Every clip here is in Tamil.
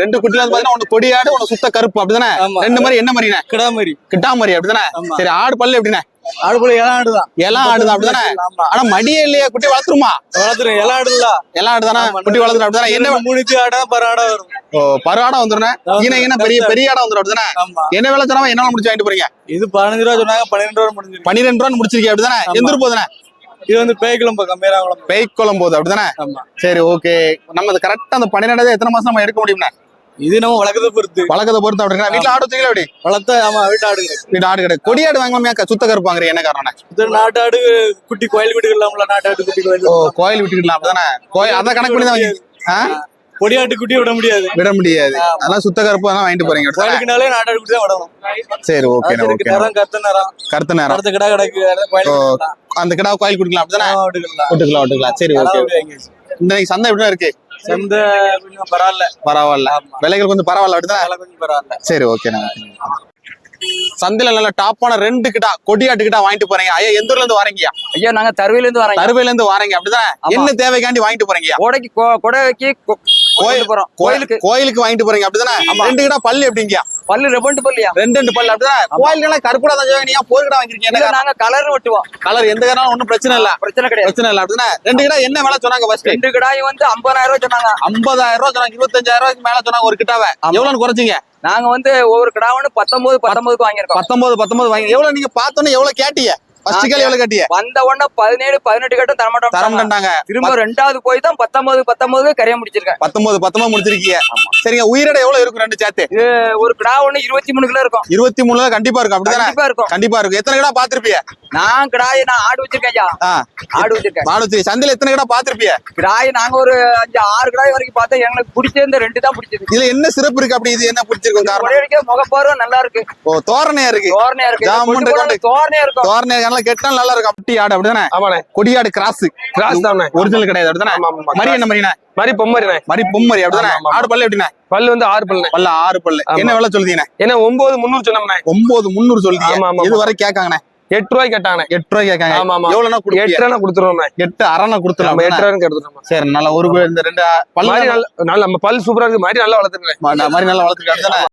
ரெண்டு குட்டில வந்து ஒண்ணு கொடியாடு ஒண்ணு சுத்த கருப்பு அப்படிதானே. ரெண்டு மாதிரி என்ன மாதிரிண்ணே கிடா மாதிரி கிட்டா மாதிரி அப்படிதானே. சரி ஆடு பல்லு எப்படிண்ணே ஆடு போல இளம் ஆடுதான் எல்லாம் ஆடுதான் அப்படிதானே ஆனா மடியே இல்லையா குட்டி வளர்த்துருமா? வளர்த்துரும் இளம் ஆடுல எல்லாம் ஆடுதானே குட்டி வளர்த்துரும் அப்படிதானே? என்ன மூணுத்தி ஆடா பர ஆடா வரும். ஓ, பருவாடா வந்துருண்ணே ஆமா. ஈன ஈன பெரிய பெரிய ஆடா வந்துரும் அப்படிதானே? ஆமா. என்ன வேலை சொன்னா என்ன முடிச்சு வாங்கிட்டு போறீங்க? இது பதினஞ்சு ரூபா சொன்னாங்க பன்னிரெண்டு ரூபா முடிஞ்சிருக்கு. பன்னிரெண்டு ரூபா முடிச்சிருக்கீங்க அப்படிதானே? ஆமா. எந்த இது வந்து பேய்க்குளம் பக்கம் மேராகுளம் பேய்க்குளம் போகுது அப்படிதானே? ஆமா. சரி ஓகே நம்ம அது கரெக்டா அந்த பன்னிரெண்டாவது எத்தனை மாசம் நம்ம எடுக்க முடியும்ண்ணே இது நம்ம வழக்கத்தை பொறுத்து. வழக்கத்தை பொறுத்து அப்படின்னா வீட்டுல ஆடு வச்சுக்கல அப்படி வளர்த்தா ஆமா வீட்டு ஆடு வீட்டு ஆடு கிடையாது கொடியாடு வாங்கலாமே சுத்த கருப்பு வாங்குறீங்க என்ன காரணம் இது நாட்டு ஆடு குட்டி கோயில் வீடு இல்லாமல நாட்டு ஆடு குட்டி கோயில் ஓ கோயில் விட்டுக்கலாம் அப்படிதானே? கோயில் அதான் கணக்கு பண்ணி தான் வாங்கி ஆ? கொடியாட்டு குட்டி விட முடியாது. விட முடியாது. அதெல்லாம் சுத்த கருப்பு தான் வாங்கிட்டு போறீங்க? கோயிலுக்குனாலே நாட்டு ஆடு குட்டி தான் விடணும். சரி ஓகே ஓகே நேரம் கத்த நேரம். கருத்து நேரம். அடுத்த கடை கிடக்கு அந்த கிடா கோயில் குடிக்கலாம். அப்படிதானே? விட்டுக்கலாம். விட்டுக்கலாம் விட்டுக்கலாம். சரி ஓகே இன்னைக்கு சந்தை எப்படிதான் இருக்கு? சந்த கொஞ்சம் பரவாயில்ல. பரவாயில்ல. விலைகள் கொஞ்சம் பரவாயில்ல அப்படிதானே? விலை கொஞ்சம் பரவாயில்ல. சரி ஓகே சந்தையில நல்ல டாப்பான ரெண்டு கிட்டா கொடியாட்டு கிட்டா வாங்கிட்டு போறீங்க. ஐயா எந்த ஊர்ல இருந்து வாரீங்கயா ஐயா நாங்க தருவையில இருந்து வரோம் தருவையில இருந்து வாரீங்க அப்படிதானே. என்ன தேவைக்காண்டி வாங்கிட்டு போறீங்க கொடைக்கு கொடைக்கு கொ- கோயிலுக்கு போறோம். கோயிலுக்கு கோயிலுக்கு வாங்கிட்டு போறீங்க அப்படிதானே? ரெண்டு கிட்டா பல்லு எப்படிங்கயா பல்லு ரெபண்டு பல்லியா ரெண்டு ரெண்டு பல்லு அப்படிதானே? கோயிலுக்கு கருப்புடா தான் நீங்க போர் கிடா வாங்கிருக்கீங்க நாங்க கலர் வெட்டுவோம். கலர் எந்த காரணம் ஒன்றும் பிரச்சனை இல்ல. பிரச்சனை கிடையாது. பிரச்சனை இல்ல அப்படிதானே? ரெண்டு கிடா என்ன விலை சொன்னாங்க ஃபர்ஸ்ட் ரெண்டு கிடாயும் வந்து ஐம்பதாயிரம் ரூபாய் சொன்னாங்க. ஐம்பதாயிரம் ரூபாய் சொன்னாங்க இருபத்தஞ்சாயிரம் ரூபாய்க்கு மேல சொன்னாங்க ஒரு கிட்டாவை ஆமா. எவ்வளவு குறைச்சிங்க? நாங்க வந்து ஒவ்வொரு கிடாவும் பத்தொன்பது பத்தொன்பதுக்கு வாங்கியிருக்கோம். பத்தொன்பது பத்தொன்பது வாங்கி எவ்வளவு நீங்க பார்த்தோன்னே எவ்வளவு கேட்டீங்க? ஃபர்ஸ்ட் கேள்வி எவ்வளவு கேட்டீங்க வந்த உடனே பதினேழு பதினெட்டு கட்டம் தரம் தரமாட்டோம் திரும்ப ரெண்டாவது போய் தான் பத்தொன்பது பத்தொன்பது கரைய முடிச்சிருக்கேன் பத்தொன்பது பத்தொன்பது முடிச்சிருக்கீங்க. சரிங்க உயிரிட எவ்வளவு இருக்கும் ரெண்டு சேர்த்து? ஒரு கிடா ஒண்ணு இருபத்தி மூணு கிலோ இருக்கும். இருபத்தி மூணுல கண்டிப்பா இருக்கும் அப்படிதானே? கண்டிப்பா இருக்கும். கண்டிப்பா இருக்கும். எத்தனை கிடா பாத்திருப்பிய நான் கிடாயை நான் ஆடு வச்சிருக்கேன் ஆடு வச்சிருக்கேன். மாடுத்தி சந்தையில எத்தனை கிடா பாத்திருப்பிய கிடாயை நாங்க ஒரு அஞ்சு ஆறு கிடாய் வரைக்கும் பார்த்தா எங்களுக்கு பிடிச்ச இந்த ரெண்டு தான் பிடிச்சது. இதுல என்ன சிறப்பு இருக்கு அப்படி? இது என்ன பிடிச்சிருக்கும் முகப்பார்வை நல்லா இருக்கு. ஓ தோரணையா இருக்கு. தோரணையா இருக்கு. தோரணையா இருக்கும். தோரணையா கெட்டா நல்லா இருக்கும். அப்படி ஆடு அப்படிதானே? ஆமாண்ணே. கொடியாடு கிராஸ் கிராஸ் தானே ஒரிஜினல் கிடையாது அப்படிதானே? மரி என்ன மரினா மாதிரி பொம்மரிண்ணே. மரி பொம்மரி அப்படிதானே. ஆடு பல்லு எப்படிண்ணே? பல்லு வந்து ஆறு பல்லுண்ணே. பல்ல ஆறு பல்லு. என்ன விலை சொல்லுதீங்கண்ணே? ஏன்னா ஒன்பது முந்நூறு சொன்னோம்ண்ணே. ஒன்பது முந்நூறு சொல்லுதீங்க. இது வரை கேட்காங்கண்ணே? எட்டு ரூபாய்க்கு கேட்டாங்கண்ணே. எட்டு ரூபாய் கேட்காங்க. ஆமா ஆமா. எவ்வளவுனா எட்டு கொடுப்பீங்க ரூபா கொடுத்துருவோம்ண்ணே. எட்டு அரணை கொடுத்துலாம் நம்ம எட்டு ரூபாய்க்கு எடுத்துட்டோம் சரி நல்லா ஒரு இந்த ரெண்டு பல்லு மாதிரி நல்ல நம்ம பல் சூப்பரா இருக்கு. மாதிரி நல்லா வளர்த்துருக்கேன் மாதிரி நல்லா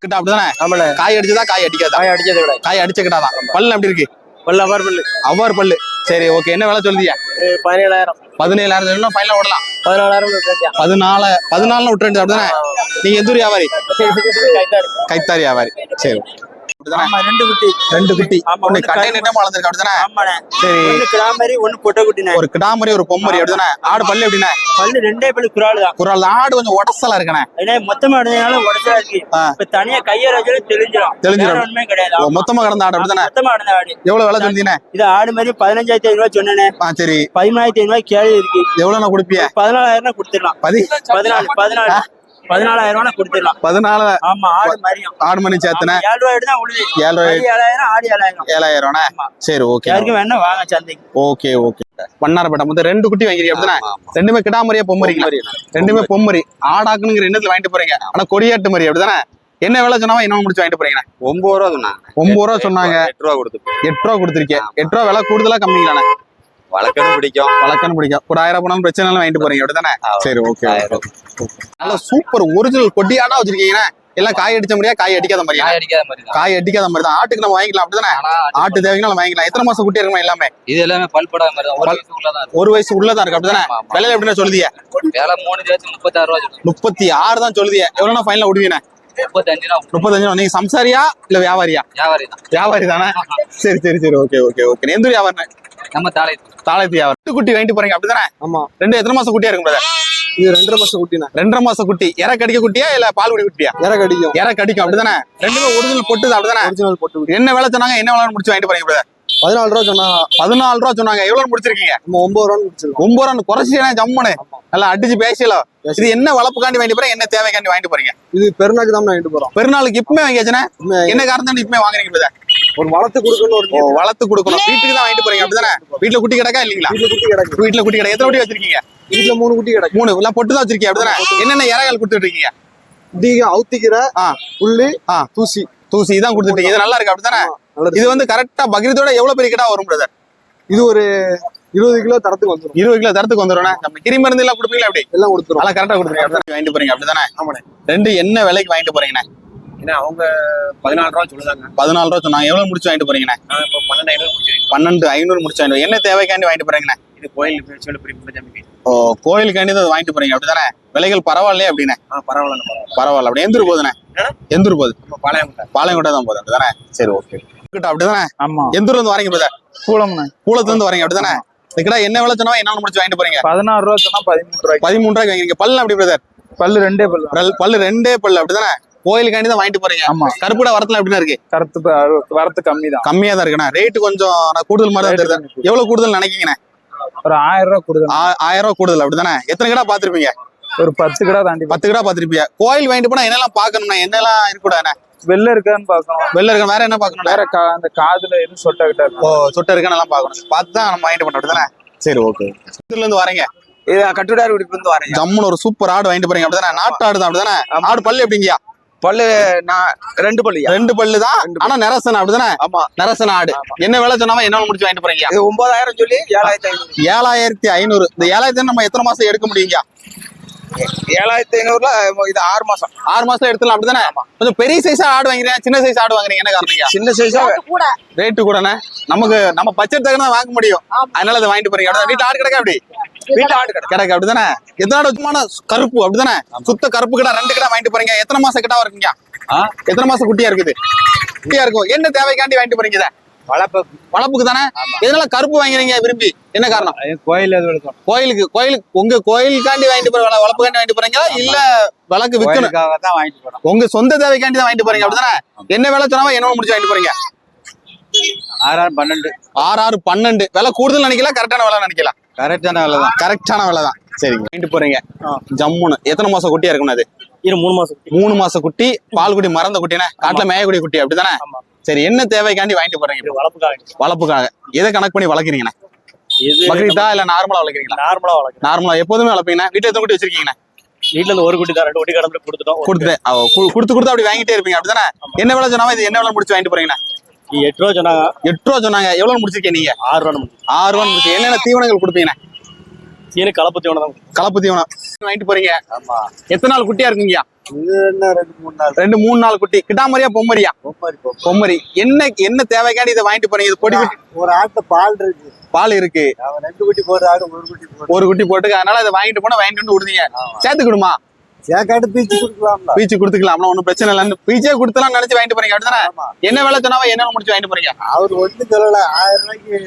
கிட்ட அப்படிதானே? ஆமாண்ணே. காய் அடிச்சதா காய் அடிக்காதா? காய் அடிச்சது காய் அடிச்ச கிட்டாதான் பல்லு எப்படி இருக்கு? வல்ல அவர் பல்லு. அவ்வாறு பல்லு. சரி ஓகே என்ன விலை சொல்லுதியா? பதினேழாயிரம். பதினேழாயிரம் சொல்லணும் ஃபைனல் விடலாம் பதினாலாயிரம் பதினாலு பதினாலுல விட்டுறது அப்படிதானே? நீங்க எந்த ஊர் வியாபாரி? கைத்தாரி வியாபாரி. சரி? ஆமா ரெண்டு குட்டி. ரெண்டு குட்டி. ஆமா, ஒண்ணு ஒண்ணு கட்டை கை- நெட்டமா வளர்ந்துருக்கு அப்படிதானே? ஆமாண்ணே. சரி. ஒண்ணு கிடா மாதிரி ஒண்ணு பொட்டை குட்டினே ஒரு கிடாமரி ஒரு பொம்மரி அப்படிதானே? ஆடு பல்லு எப்படின்னா பல்லு ரெண்டே பல்லு குறாள் தான். குரல் ஆடு கொஞ்சம் உடசலா இருக்கனே ஏன்னா மொத்தமா இருந்ததுனால உடச்சா இருக்கு. இப்ப தனியா கையை தெரிஞ்சிடும். வேற ஒண்ணுமே கிடையாது. மொத்தமா கிடந்த ஆடு அப்படிதானே? மொத்தமா இருந்த ஆடு. எவ்வளவு விலை சொல்லிட்டீங்க இது ஆடு மாதிரி பதினஞ்சாயிரத்தி ஐநூறு ரூபாய் சொன்னேனே சரி. பதிமூணாயிரத்தி ஐநூறு ரூபாய் கேள்வி இருக்கு. எவ்வளவு கொடுப்பிய பதினாலாயிரம் கொடுத்துடலாம். பதி பதினாலு பதினாலு. பதினாலாயிரம் ரூபாய் கொடுத்துடலாம். பதினாலு ஆமா ஆடு மாதிரியும் ஆடு மணி சேர்த்துன ஆமா, ஏழு ரூபாய் தான் உழுது. ஏழு ரூபாய் ஆடு ஏழாயிரம் ஆடு ஏழாயிரம். ஏழாயிரம் ஆமா. சரி ஓகே. யாருக்கும் வேணா வாங்க சந்தைக்கு. Okay okay. வண்ணாரப்பேட்டை மொத்தம் ரெண்டு குட்டி வாங்கிறீங்க அப்படிதானே? ரெண்டுமே கிடாமரியா பொம்மரிங்களா ரெண்டுமே பொம்மரி ஆடாக்குங்கிற எண்ணத்துல வாங்கிட்டு போறீங்க. ஆனா கொடியாட்டு மாதிரி அப்படிதானே? என்ன விலை சொன்னாவா என்ன முடிச்சு வாங்கிட்டு போறீங்க? ஒன்பது ரூபா சொன்னாங்க. ஒன்பது ரூபா சொன்னாங்க. எட்டு ரூபா கொடுத்து. எட்டு ரூபா கொடுத்துருக்கேன். எட்டு ரூபா விலை கூடுதலா கம்மிங்களாண்ணே வழக்கன்னு பிடிக்கும். வழக்கன்னு பிடிக்கும். ஒரு ஆயிரம் போனாலும் பிரச்சனை இல்லை வாங்கிட்டு போறீங்க அப்படிதானே. சரி ஓகே. நல்ல சூப்பர் ஒரிஜினல் கொட்டியாடா வச்சிருக்கீங்கன்னா எல்லாம் காய் அடிச்ச மாதிரியா காய் அடிக்காத மாதிரியா? காய் அடிக்காத மாதிரி தான் காய் அடிக்காத மாதிரி தான் ஆட்டுக்கு நம்ம வாங்கிக்கலாம் அப்படிதானே? ஆனா ஆட்டு தேவைக்கு நம்ம வாங்கிக்கலாம். எத்தனை மாசம் குட்டி இருக்குமா எல்லாமே? இது எல்லாமே பல்படாத மாதிரி தான் ஒரு வயசு உள்ளதா இருக்கு. அப்படிதானே. விலையில எப்படின்னா சொல்லுதிய? வேலை மூணு சேர்த்து முப்பத்தாறு ரூபா முப்பத்தி ஆறு தான் சொல்லுதிய. எவ்வளவுனா ஃபைனல் விடுவீங்க முப்பத்தஞ்சு. நீங்க சம்சாரியா இல்ல வியாபாரியா? வியாபாரி தான் வியாபாரி தானே சரி சரி சரி ஓகே ஓகே ஓகே எந்த வியாபாரம் நம்ம தாலை தாளத்து வியாபாரம் ரெண்டு குட்டி வாங்கிட்டு போறீங்க அப்படிதானே ஆமா. ரெண்டு எத்தனை மாசம் குட்டியா இருக்கும் brother? இது ரெண்டரை மாசம் குட்டினா ரெண்டரை மாசம் குட்டி. இற கடிக்க குட்டியா இல்ல பால் குடி குட்டியா? இறக்க அடிக்கும் இற கடிக்கும் அப்படிதானே ரெண்டுமே ஒரிஜினல் பொட்டுது அப்படிதானே ஒரிஜினல் போட்டு என்ன விலை சொன்னாங்க என்ன விலை முடிச்சு வாங்கிட்டு போறீங்க? பதினாலு ரூபா சொன்னாங்க. பதினாலு ரூபா சொன்னாங்க. எவ்வளவு முடிச்சிருக்கீங்க? ஒன்பது ரூபா முடிச்சிருக்கோம். ஒன்பது ரூபா குறைச்சியா ஜம்முன்னு. நல்லா அடிச்சு பேசல இது என்ன வளர்ப்புக்காண்டி வாங்கிட்டு போறீங்க என்ன தேவைக்காண்டி வாங்கிட்டு போறீங்க? இது பெருநாக்கு தான் வாங்கிட்டு போறோம். பெருநாளுக்கு இப்பமே வாங்கியாச்சுன்னா? என்ன காரணம் இப்பமே வாங்குறீங்க? ஒரு வளர்த்து கொடுக்கணும் ஒரு வளர்த்து கொடுக்கணும். வீட்டுக்கு தான் வாங்கிட்டு போறீங்க அப்படிதானே? வீட்டுல குட்டி கிடக்கா இல்லீங்களா? வீட்டுல குட்டி கிடக்கு. வீட்டுல குட்டி கிடக்கு. எத்தனை குட்டி வச்சிருக்கீங்க? வீட்டுல மூணு குட்டி கிடக்கு. மூணு. எல்லாம் பொட்டு தான் வச்சிருக்கீங்க அப்படிதானே? என்னென்ன இறகால் கொடுத்துட்டு இருக்கீங்க? அவுத்திக்கிற ஆ. தூசி. தூசி இதான் கொடுத்துட்டீங்க இது நல்லா இருக்கு அப்படிதானே? நல்லது. இது வந்து கரெக்டா பக்ரீத்தோட எவ்வளவு பெரிய கிடா வரும் பிரதர் இது ஒரு இருபது கிலோ தரத்துக்கு வந்துடும் இருபது கிலோ தரத்துக்கு வந்துடும் நம்ம கிரி மருந்து எல்லாம் கொடுப்பீங்களா அப்படி எல்லாம் கொடுத்துரும். நல்லா கரெக்டா கொடுத்துருங்க. வாங்கிட்டு போறீங்க. அப்படிதானே? ஆமாண்ணே. ரெண்டு என்ன விலைக்கு வாங்கிட்டு போறீங்கண்ணே? ஏன்னா அவங்க பதினாலு ரூபா சொல்லுதாங்க. பதினாலு ரூபா சொன்னாங்க. எவ்வளவு முடிச்சு வாங்கிட்டு போறீங்கண்ணே? பன்னெண்டு ஐநூறு முடிச்சேன் பன்னெண்டு ஐநூறு முடிச்சு வாங்கிட்டு என்ன தேவைக்காண்டி வாங்கிட்டு போறீங்கண்ணே? இது கோயில் முன்னஜாமிக்கு ஓ கோயிலுக்காண்டி தான் வாங்கிட்டு போறீங்க. அப்படிதானே? விலைகள் பரவாயில்லையே அப்படின்னே? பரவாயில்ல பரவாயில்ல. அப்படி எந்த ஊர் போகுதுண்ணே என்னண்ணே? எந்த ஊர் போகுது பாளையம் பாளையங்கோட்டை தான் போகுது. அப்படிதானே? சரி ஓகே அப்படிதானே? ஆமா. எந்த ஊர்ல இருந்து வரீங்க பிரதர் கூலம்ண்ணே. கூலத்துல இருந்து வரீங்க. அப்படிதானே? இதுக்கடா என்ன விலை சொன்னா என்ன முடிச்சு வாங்கிட்டு போறீங்க? பதினாறு ரூபா சொன்னா பதிமூணு ரூபாய்க்கு. பதிமூணு ரூபாய்க்கு வாங்கிருக்கீங்க. பல்லு அப்படி பிரதர் பல்லு ரெண்டே பல்லு பல்லு ரெண்டே பல்லு அப்படிதானே கோயிலுக்காண்டி தான் வாங்கிட்டு போறீங்க. ஆமா. கருப்புடா வரத்துல எப்படின்னா இருக்கு? கருத்து வரத்து கம்மி தான். கம்மியா தான் இருக்குண்ணா. ரேட்டு கொஞ்சம் நான் கூடுதல் மாதிரி தான் தெரியுது. எவ்வளவு கூடுதல் நினைக்கீங்கண்ணே ஒரு ஆயிரம் ரூபா ஆ- ஆயிரம் ரூபாய் கூடுதல் அப்படிதானே எத்தனை கடை பாத்திருப்பீங்க ஒரு பத்து கிலோ தாண்டி பத்து கடை பாத்திருப்பீங்க கோயில் வாங்கிட்டு போனா என்னெல்லாம் பாக்கணும்ண்ணா என்னெல்லாம் இருக்கக்கூடாதுண்ணே? வெளில இருக்கான்னு பார்க்கணும். வெளில இருக்க வேற என்ன பாக்கணும் வேற கா- அந்த காதுல எதுவும் சொட்ட கிட்ட ஓ சொட்ட இருக்கான்னு எல்லாம் பாக்கணும் பார்த்து தான் நம்ம வாங்கிட்டு பண்ண அப்படிதானே சரி ஓகே இதுல இருந்து வரீங்க. இது கட்டுடார் வீட்டுக்கு வந்து வரேன் ஜம்முன்னு ஒரு சூப்பர் ஆடு வாங்கிட்டு போறீங்க. அப்படிதானே? நாட்டு ஆடு தான் அப்படிதானே? ஆடு பல்லு எப்படிங்கயா பல்லு நான் ரெண்டு பல்லுயா ரெண்டு பல்லு தான்? ஆனா நரசன அப்படிதானே? ஆமா. நரசன ஆடு. என்ன விலை சொன்னாம என்ன முடிச்சு வாங்கிட்டு போறீங்க? ஒன்பதாயிரம் சொல்லி ஏழாயிரத்தி ஐநூறு. ஏழாயிரத்தி ஐநூறு. இந்த ஏழாயிரத்தி நம்ம எத்தனை மாசம் எடுக்க முடியுங்க ஏழாயிரத்தி ஐநூறுல இது ஆறு மாசம். ஆறு மாசம் எடுத்துலாம் அப்படிதானே? கொஞ்சம் பெரிய சைஸா ஆடு வாங்குறீங்க சின்ன சைஸ் ஆடு வாங்குறீங்க என்ன காரணம் சின்ன சைஸா ரேட்டு கூடனே நமக்கு நம்ம பட்ஜெட் தகுந்த வாங்க முடியும். அதனால அதை வாங்கிட்டு போறீங்க. வீட்டு ஆடு கிடக்கா அப்படி வீட்டுல ஆடு கிடக்கு. கிடக்கு அப்படிதானே? எத்தனை சும்மான கருப்பு அப்படிதானே? சுத்த கருப்பு கிடா ரெண்டு கிடா வாங்கிட்டு போறீங்க. எத்தனை மாசம் கிட்டா இருக்குங்க? எத்தனை மாசம் குட்டியா இருக்குது? குட்டியா இருக்கும். என்ன தேவைக்காண்டி வாங்கிட்டு போறீங்க இதை? வளர்ப்பு வளப்புக்கு தானே எதனால கருப்பு வாங்குறீங்க விரும்பி? என்ன காரணம்? கோயில் கோயிலுக்கு கோயிலுக்கு உங்க கோயிலுக்காண்டி வாங்கிட்டு போற வள- வளப்புக்காண்டி வாங்கிட்டு போறீங்களா? இல்ல விளக்கு கோயிலுக்காக தான் வாங்கிட்டு போறோம். உங்க சொந்த தேவைக்காண்டி தான் வாங்கிட்டு போறீங்க அப்படிதானே? என்ன விலை சொன்னாலும் என்ன முடிச்சு வாங்கிட்டு போறீங்க. ஆறாயிரம் பன்னெண்டு. ஆறு ஆறு பன்னெண்டு. விலை கூடுதல் நினைக்கலாம் கரெக்டான விலை நினைக்கலாம் கரெக்டான விலை தான் கரெக்டான விலை தான் சரிங்க. வாங்கிட்டு போறீங்க. ஜம்முன்னு. எத்தனை மாசம் குட்டியா இருக்கும்ண்ணா அது? இது மூணு மாசம் மூணு மாசம் குட்டி பால் குட்டி மறந்த குட்டினே காட்டுல மேயக்குடி குட்டி அப்படிதானே? ஆமா. சரி என்ன தேவைக்காண்டி வாங்கிட்டு போறீங்க வளர்ப்புக்காக வளப்புக்காக எதை கணக்கு பண்ணி வளர்க்குறீங்கண்ணே? இது பக்ரீத்தா இல்ல நார்மலா வளர்க்குறீங்களா? நார்மலா வளர்க்குறோம் நார்மலா எப்போதுமே வளர்ப்பீங்கண்ணா? வீட்டுல எத்தனை குட்டி வச்சிருக்கீங்கண்ணே? வீட்டுல இருந்து ஒரு குட்டி தான் ரெண்டு குட்டி கடந்து கொடுத்துட்டோம் ஒரு கொடுத்து கொடுத்து கொடுத்து அப்படி வாங்கிட்டே இருப்பீங்க அப்படிதானே? என்ன விலை சொன்னாம இது என்ன விலை முடிச்சு வாங்கிட்டு குட்டி. எட்டு ரூபா சொன்னாங்க. எட்டு ரூபா சொன்னாங்க. எவ்வளவு முடிச்சிருக்கீங்க நீங்க? ஆறு ரூபா ஆறு ரூபா முடிச்சு என்னென்ன தீவனங்கள் கொடுப்பீங்கண்ணே? சீனு கலப்பத்தி ஒன்று தான் கலப்பு தீவனம். வாங்கிட்டு போறீங்க? ஆமா. எத்தனை நாள் குட்டியா இருக்குங்கய்யா? இது என்ன ரெண்டு மூணு நாள்? ரெண்டு மூணு நாள் குட்டி. கிட்டாமரியா பொம்மரியா பொம்மாரி என்ன என்ன தேவைக்காண்டி இதை வாங்கிட்டு போறீங்க? இது பொடி ஒரு ஆட்டு பால் இருக்கு. பால் இருக்கு. ரெண்டு குட்டி போடுற ஆடு ஒரு குட்டி ஒரு குட்டி போட்டு அதனால அதை வாங்கிட்டு போனா வாங்கிட்டு வந்து விடுதீங்க சேர்த்துக்கிடுமா? சேக்காடு பீச்சு கொடுக்கலாம்ல. பீச்சு கொடுத்துக்கலாம்ல ஒன்றும் பிரச்சனை இல்லைன்னு பீச்சே கொடுத்துலாம் நினைச்சு வாங்கிட்டு போறீங்க. அப்படிதானே. என்ன வேலை சொன்னாவா என்ன முடிச்சு வாங்கிட்டு போறீங்க? அவர் ஒண்ணு சொல்லல. ஆயிரம் ரூபாய்க்கு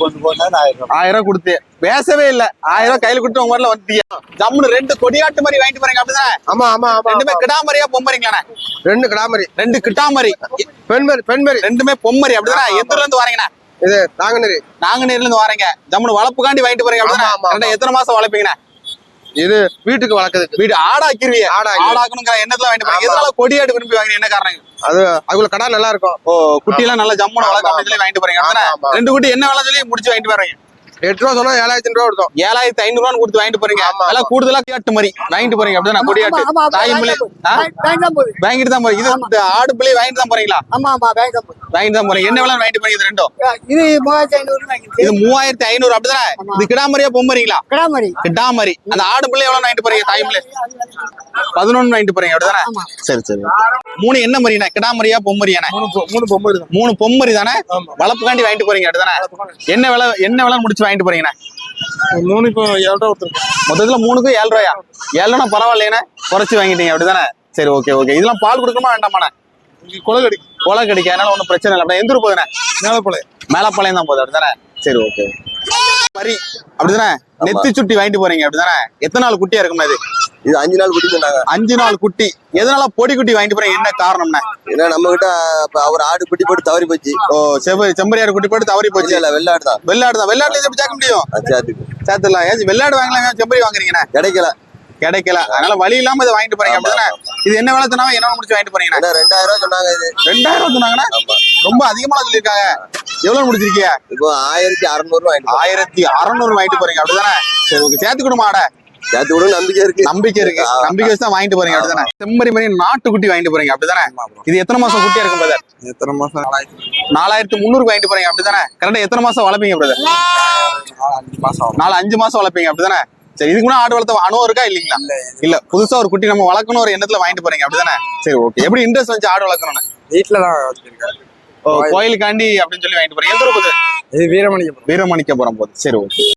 ஆயிரம் ரூபாய். கொடுத்து. பேசவே இல்ல. ஆயிரம் ரூபாய் கையில கொடுத்து உங்க ஊர்ல வந்துட்டீங்க ஜம்முன்னு ரெண்டு கொடியாட்டு மாதிரி வாங்கிட்டு போறீங்க அப்படிதானே? ஆமா ஆமா ஆமா ரெண்டுமே கிடாமரியா பொம்மரிங்களாண்ணே ரெண்டு கிடாமரி ரெண்டு கிட்டாமரி பெண்மரி பெண்மரி ரெண்டுமே பொம்மரி அப்படிதானே? எந்த ஊர்ல இருந்து வரீங்கண்ணா இது தாங்கநெறி நாங்குநேர்ல இருந்து வரீங்க. ஜம்முன்னு வளப்புக்காண்டி வாங்கிட்டு போறீங்க அப்படிதானே? ரெண்டா எத்தனை மாசம் வளர்ப்பீங்கண்ணே? இது வீட்டுக்கு வளர்க்குறதுக்கு. வீடு ஆடாக்கிருவிய. ஆடாக்கி. ஆடாக்கணுங்கிற எண்ணத்துல வாங்கிட்டு போறீங்க ஆமா. எதனால கொடியாடு விரும்பி வாங்குறீங்க என்ன காரணம்? அது அதுக்குள்ள கடா நல்லா இருக்கும். ஓ குட்டி எல்லாம் நல்லா ஜம்முன்னு வளர்க்க அப்படின்னு சொல்லி வாங்கிட்டு போறீங்க. ரெண்டு குட்டி என்ன வேலை சொல்லி முடிச்சு வாங்கிட்டு போறீங்க. எட்டு ரூபா சொன்னா ஏழாயிரத்தி ரூபா கொடுத்தோம். ஏழாயிரத்தி ஐநூறு ரூபான்னு கொடுத்து வாங்கிட்டு போறீங்க. அதெல்லாம் கூடுதலா கொடியாட்டு மாதிரி. வாங்கிட்டு போறீங்க. அப்படிதானே கொடியாட்டு ஆமா, ஆமா, தாய் பிள்ளை ஆ? வாங்கிட்டு தான் போறீங்க இது இந்த ஆடு பிள்ளை வாங்கிட்டு தான் போறீங்களா? ஆமா ஆமா. வாங்கிட்டு தான் போறீங்க. என்ன வேலை வாங்கிட்டு போறீங்க இது ரெண்டும்? இது மூவாயிரத்தி ஐநூறு இது மூவாயிரத்தி ஐநூறு அப்படிதானே? ஆமா. இது கிடாமரியா பொம்மரிங்களா கிடாமரி கிடாமரி அந்த ஆடு பிள்ளை எவ்வளவு வாங்கிட்டு போறீங்க தாய் பிள்ளை பதினொன்னு வாங்கிட்டு போறீங்க அப்படிதானே. சரி சரி. மூணு என்ன மரியாண்ணே கிடாமரியா பொம்மரியாண்ணே மூணு பொம்மை இருக்கு மூணு பொம்மரி தானே. வளப்புக்காண்டி வாங்கிட்டு போறீங்க அப்படிதானே? என்ன விலை என்ன விலை முடிச்சு வாங்கிட்டு போறீங்கண்ணே? மூணு இப்போ ஏழு ரூபா கொடுத்துருக்கோம். மொத்தத்துல மூணுக்கும் ஏழு ரூபாயா ஏழு ரூபா பரவாயில்லையாண்ணே. குறைச்சு வாங்கிட்டீங்க அப்படிதானே? சரி ஓகே ஓகே இதெல்லாம் பால் கொடுக்கணுமா வேண்டாமாண்ணே? கொலை கடிக்கு. கொலை கிடைக்க. அதனால ஒன்றும் பிரச்சனை இல்லை. அப்படியே எந்த ஊர் போகுதுண்ணே? மேலப்பழைய மேலப்பாளையம் தான் போகுது அப்படிதானே? சரி ஓகே மரி அப்படிதானே? நெத்தி சுட்டி வாங்கிட்டு போறீங்க அப்படிதானே? எத்தனை நாள் குட்டியா இருக்கும்ண்ணா இது? இது அஞ்சு நாள் குட்டி சொன்னாங்க. அஞ்சு நாள் குட்டி. எதனால பொடி குட்டி வாங்கிட்டு போறீங்க என்ன காரணம்ண்ணே ஏன்னா நம்ம கிட்ட அவர் ஆடு குட்டி போட்டு தவறி போச்சு. ஓ செவ்வரி செம்பரியாடு குட்டி போட்டு தவறி போச்சு. இல்ல வெள்ளாடு தான். வெள்ளாடு தான். வெள்ளாடுல இது எப்படி சேர்க்க முடியும்? சேர்த்துலாம் ஏன் வெள்ளாடு வாங்கலாம் செம்பரி வாங்குறீங்கண்ணே. கிடைக்கல. கிடைக்கல. அதனால வழி இல்லாம இதை வாங்கிட்டு போறீங்க. அப்படிதானே? இது என்ன வேலை சொன்னாலும் என்ன முடிச்சு வாங்கிட்டு போறீங்கண்ணே? ஏன்னா ரெண்டாயிரம் ரூபாய் சொன்னாங்க இது. ரெண்டாயிரம் ரூபா சொன்னாங்கண்ணே? ஆமா. ரொம்ப அதிகமா சொல்லியிருக்காங்க. எவ்வளவு முடிச்சிருக்கீங்க இப்போ ஆயிரத்தி அறுநூறு ரூபாய் ஆயிரத்தி அறநூறு வாங்கிட்டு போறீங்க. அப்படிதானே? சரி ஓகே சேர்த்து கொடுமா ஆட. ஏத்தி விட நம்பிக்கை இருக்கு. நம்பிக்கை இருக்கு. நம்பிக்கை வச்சு தான் வாங்கிட்டு போறீங்க அப்படிதானே? செம்மறி மாதிரி நாட்டுக்குட்டி வாங்கிட்டு போறீங்க அப்படிதானே? இது எத்தனை மாசம் குட்டியா இருக்கும் பிரதர் எத்தனை மாசம்? நாலாயிரத்தி முந்நூறுக்கு வாங்கிட்டு போறீங்க அப்படிதானே? கரெக்டா எத்தனை மாசம் வளர்ப்பீங்க பிரதர் அஞ்சு மாசம் நாலு அஞ்சு மாசம் வளர்ப்பீங்க அப்படிதானே? சரி இதுக்கு ஆடு வளர்த்த அனுபவம் இருக்கா இல்லீங்களா? இல்ல புதுசா ஒரு குட்டி நம்ம வளர்க்கணும் ஒரு எண்ணத்துல வாங்கிட்டு போறீங்க அப்படிதானே? சரி ஓகே எப்படி இன்ட்ரெஸ்ட் வந்து ஆடு வளர்க்கணும்னு? வீட்டுல தான் கோயிலுக்காண்டி அப்படின்னு சொல்லி வாங்கிட்டு போறீங்க. எந்த ஊர் போகுது இது வீரமணிக்கு வீரமணிக்கபுரம் போகுது சரி ஓகே